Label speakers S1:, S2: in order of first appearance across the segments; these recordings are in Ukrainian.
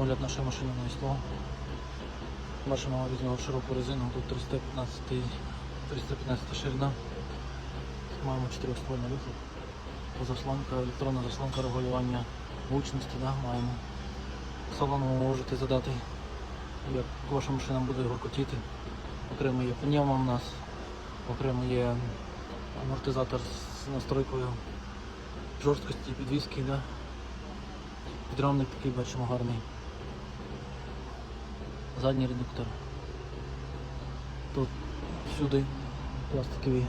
S1: Огляд нашої машини на СТО. Машина візьмемо широку резину, тут 315, 315 ширина. Маємо 4-ствольний вихлоп. Заслонка, електронна заслонка регулювання гучності, да, маємо. Салону ви можете задати, як ваша машина буде гуркотіти. Окремо є пневма у нас, окремо є амортизатор з настройкою жорсткості підвіски, да. Підрамник такий бачимо гарний. Задній редуктор. Тут всюди пластикові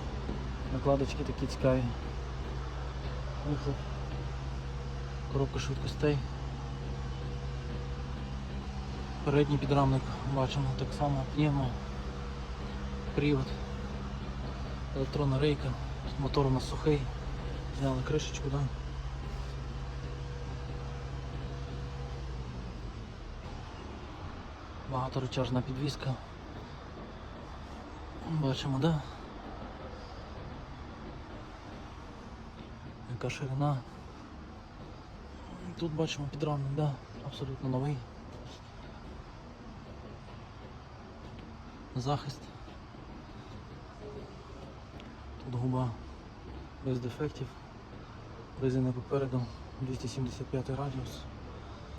S1: накладочки такі цікаві. Вихлоп. Коробка швидкостей. Передній підрамник бачимо так само пневмо, привод, електронна рейка, мотор у нас сухий, зняли кришечку, да? Багаторечажна підвіска. Бачимо, да? Яка ширина. Тут бачимо підрамник, да? абсолютно новий. Захист. Тут губа без дефектів. Резина попереду 275 радіус.